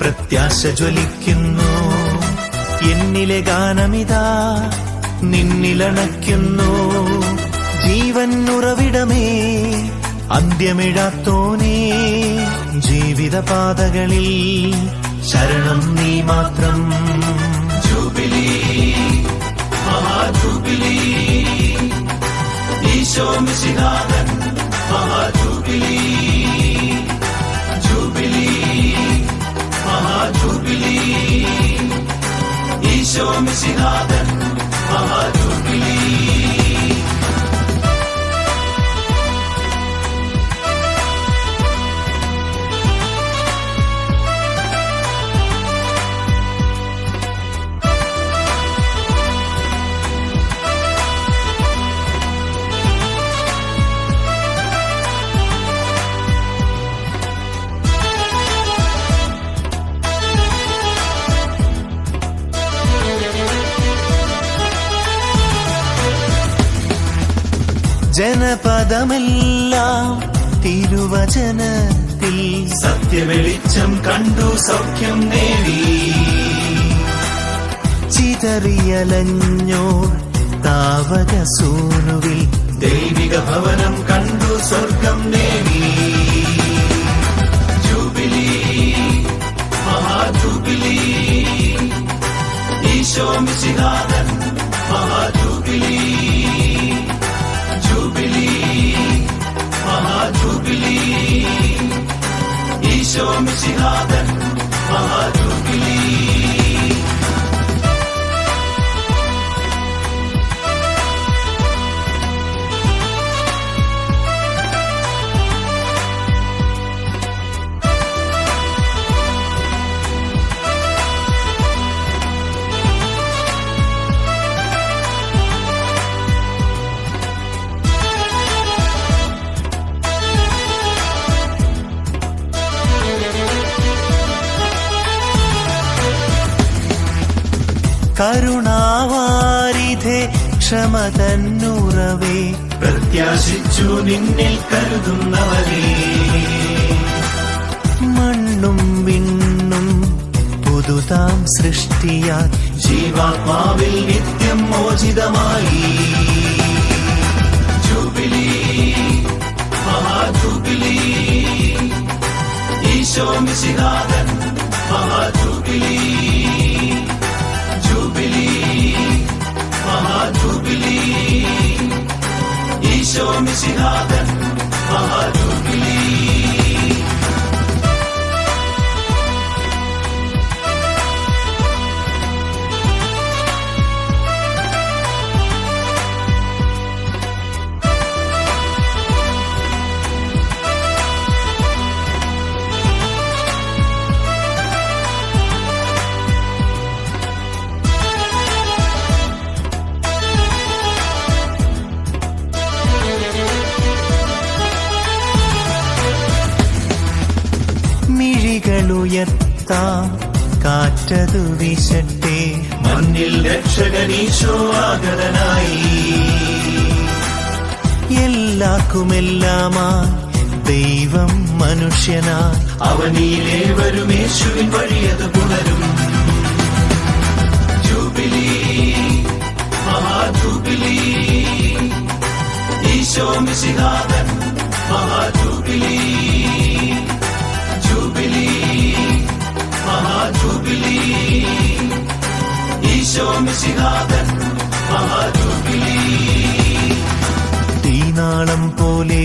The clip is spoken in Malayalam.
പ്രത്യാശ ജ്വലിക്കുന്നു. എന്നിലെ ഗാനമിതാ നിന്നിലണയ്ക്കുന്നു. ജീവൻ ഉറവിടമേ അന്ത്യമിഴാത്തോനേ ജീവിത പാതകളിൽ ശരണം നീ മാത്രം. മഹാജൂബിലി ജനപദമെല്ലാം തിരുവചനത്തിൽ സത്യവെളിച്ചം കണ്ടു സൗഖ്യം നേടി. ചിതറിയലഞ്ഞോ താവക സൂനുവിൽ ദൈവിക ഭവനം കണ്ടു സ്വർഗം നേടി. ജൂബിലി മഹാജൂബിലി. ഈശോ മിശിനാഥൻ മഹാജൂബിലി. കരുണാവാരിധേ ക്ഷമ തന്നുറവേ. പ്രത്യാശിച്ചു നിന്നിൽ കരുതുന്നവരേ മണ്ണും വിണ്ണും പുതുതാം സൃഷ്ടിയാ ജീവാത്മാവിൽ നിത്യം മോചിതമായി. ജൂബിലി മിഴികളുയർത്താം കാറ്റതു വീശട്ടെ. മണ്ണിൽ രക്ഷകനീശോ ആഗതനായി. എല്ലാക്കുമെല്ലാമാ ദൈവം മനുഷ്യനാ. അവനിലേവരും യേശുവിൻ വഴിയത് പുണരും. ജൂബിലി മഹാജൂബിലി. ഈശോ മിശിഹാതൻ മഹാജൂബിലി. മഹാജൂബിലി. ഈശോ മിശിഹാദൻ മഹാജൂബിലി. തീനാളം പോലെ